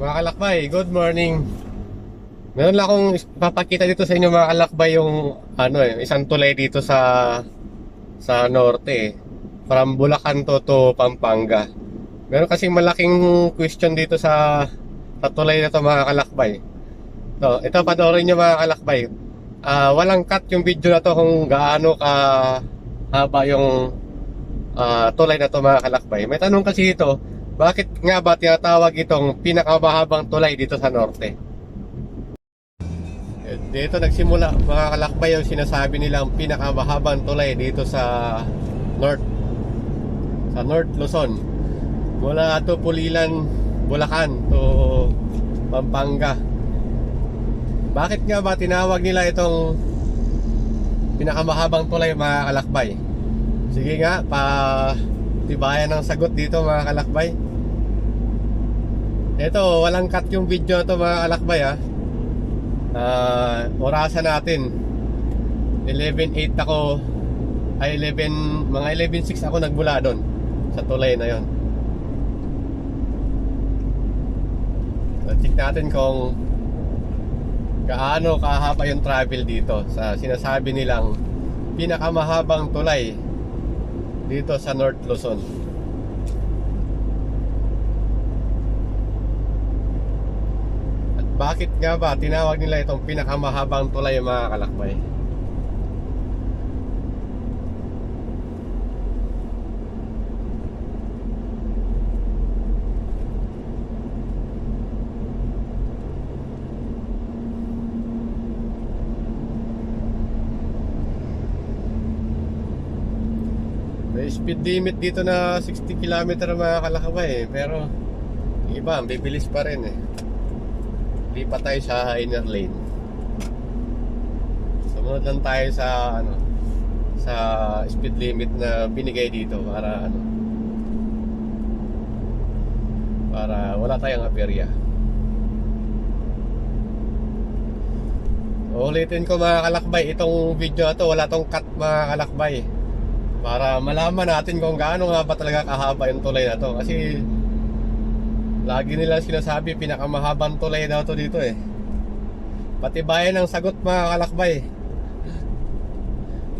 Mga kalakbay, good morning. Meron lang akong papakita dito sa inyo mga kalakbay yung ano eh, isang tulay dito sa sa norte eh. From Bulacan to, to Pampanga. Meron kasing malaking question dito sa sa tulay na to mga kalakbay. So, ito panoorin nyo mga kalakbay. Ah, walang cut yung video na to kung gaano ka haba yung ah, tulay na to mga kalakbay. May tanong kasi ito, bakit nga ba tinatawag itong pinakamahabang tulay dito sa norte? Eh, Dito nagsimula mga kalakbay yung sinasabi nilang pinakamahabang tulay dito sa north. Sa North Luzon. Mula to Pulilan, Bulacan to Pampanga. Bakit nga ba tinawag nila itong pinakamahabang tulay mga kalakbay? Sige nga, pa tibayan ng sagot dito mga kalakbay. Ito, walang cut yung video to mga kalakbay ha. Ah, orasan natin. 11.8 ako ay 11 mga 11.6 ako nagmula doon sa tulay na yon. So, check natin kung gaano kahaba yung travel dito sa sinasabi nilang pinakamahabang tulay dito sa North Luzon. At bakit nga ba tinawag nila itong pinakamahabang tulay mga kalakbay? May speed limit dito na 60 km mga kalakabay eh. Pero iba, bibilis pa rin eh. Lipat tayo sa inner lane. Sumunod lang tayo sa ano sa speed limit na binigay dito para ano para wala tayong aperya. Ulitin ko mga kalakbay, itong video na to wala tong cut mga kalakbay para malaman natin kung gaano nga ba talaga kahaba yung tulay na to kasi lagi nila sinasabi pinakamahabang tulay daw to dito eh. Patibayan ng sagot mga kalakbay.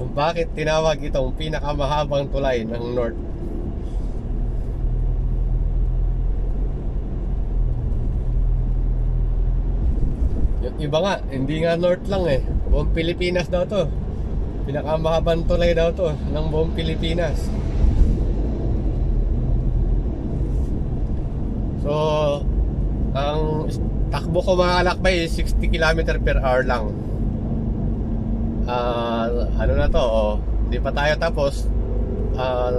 Kung bakit tinawag itong pinakamahabang tulay ng North. Yung iba nga hindi nga North lang eh. Buong Pilipinas daw to. Pinakamahabang tulay daw to ng buong Pilipinas. So, ang takbo ko mga kalakbay is 60 km per hour lang. Ah, ano na to, oh, hindi pa tayo tapos. Ah,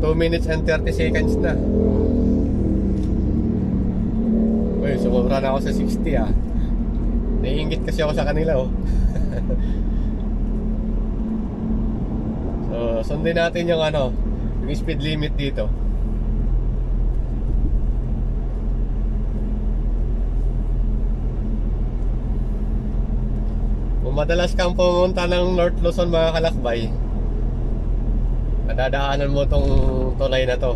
2 minutes and 30 seconds na. Uy, sumubra na ako sa 60 ah. Naiingit kasi ako sa kanila oh. So, sundin natin yung ano, yung speed limit dito. Kung madalas kang pumunta ng North Luzon mga kalakbay, madadaanan mo tong tulay na to.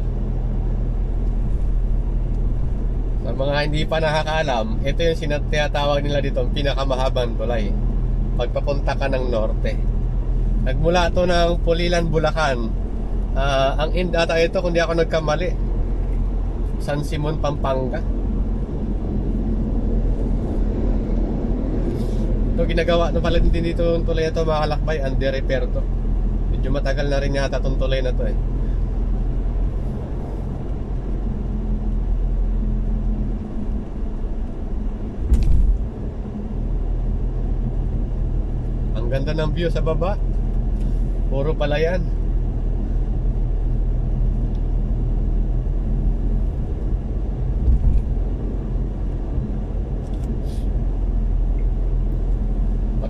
Sa mga hindi pa nakakaalam, ito yung sinatawag nila dito ang pinakamahabang tulay. Pagpapunta ka ng norte. Nagmula to ng Pulilan, Bulacan. Ah, ang end ata ito, kung di ako nagkamali, San Simon, Pampanga. Ito ginagawa na pala din dito yung tulay na to mga kalakbay, under repair to. Medyo matagal na rin yata itong tulay na to eh. Ang ganda ng view sa baba. Puro palayan.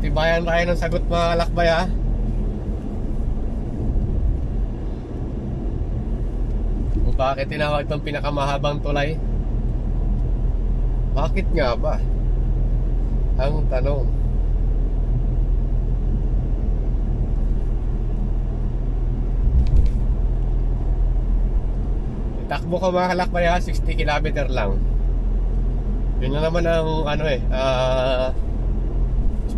Patibayan tayo ng sagot mga kalakbay ha. Kung bakit tinawag itong pinakamahabang tulay? Bakit nga ba? Ang tanong. Takbo ko mga kalakbay ha, 60 km lang. Yun na naman ang ano eh, ah,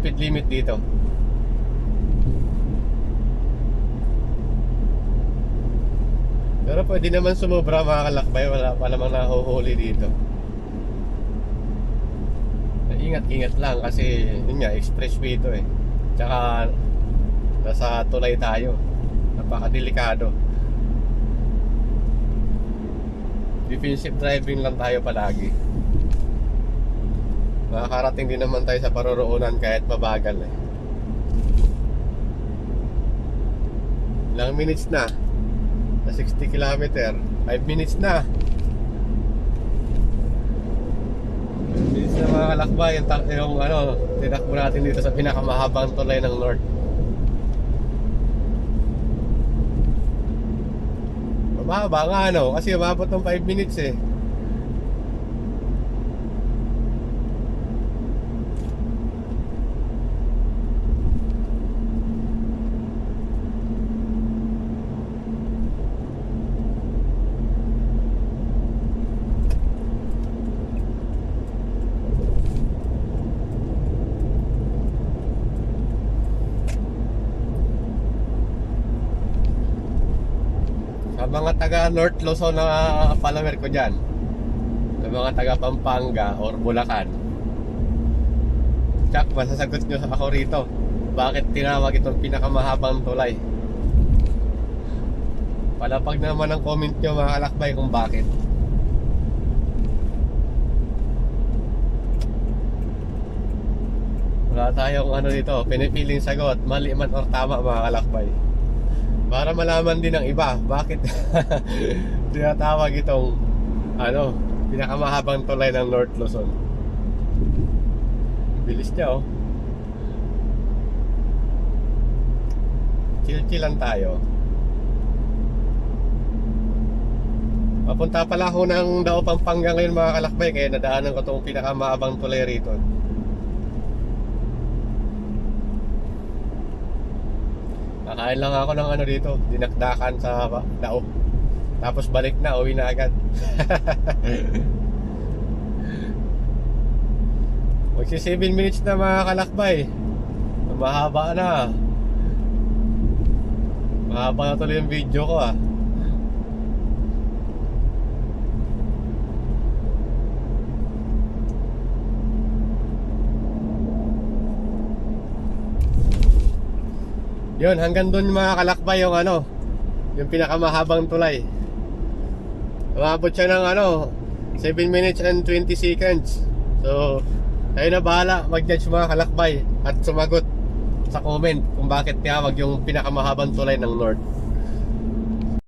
speed limit dito. Pero pwede naman sumobra mga kalakbay, wala pa namang nahuhuli dito. Ingat-ingat lang kasi yun nga, expressway ito eh. Tsaka nasa tulay tayo. Napakadelikado. Defensive driving lang tayo palagi. Makakarating din naman tayo sa paroroonan kahit mabagal eh. Ilang minutes na? Na 60 kilometer. 5 minutes na. 5 minutes na mga kalakbay. Yung, yung ano, tinakbo natin dito sa pinakamahabang tulay ng North. Mababa nga ano, kasi umabot ng 5 minutes eh. Sa mga taga North Luzon na follower ko dyan. Sa mga taga Pampanga or Bulacan. Jack, masasagot nyo ako rito. Bakit tinawag itong pinakamahabang tulay? Palapag naman ang comment nyo mga kalakbay kung bakit. Wala tayong ano dito, pinipiling sagot, mali man or tama mga kalakbay para malaman din ng iba bakit tinatawag itong ano, pinakamahabang tulay ng North Luzon. Bilis niya oh. Chill-chill lang tayo. Papunta pala ako ng Dao Pampanga ngayon mga kalakbay kaya nadaanan ko itong pinakamahabang tulay rito. Nakain lang ako ng ano dito, dinakdakan sa dao. Tapos balik na, uwi na agad. Magsi 7 minutes na mga kalakbay. Mahaba na. Mahaba na tuloy yung video ko ah. Yun, hanggang doon mga kalakbay yung ano, yung pinakamahabang tulay. Umabot siya ng ano, 7 minutes and 20 seconds. So, kayo na bahala mag-judge mga kalakbay at sumagot sa comment kung bakit tinawag yung pinakamahabang tulay ng North.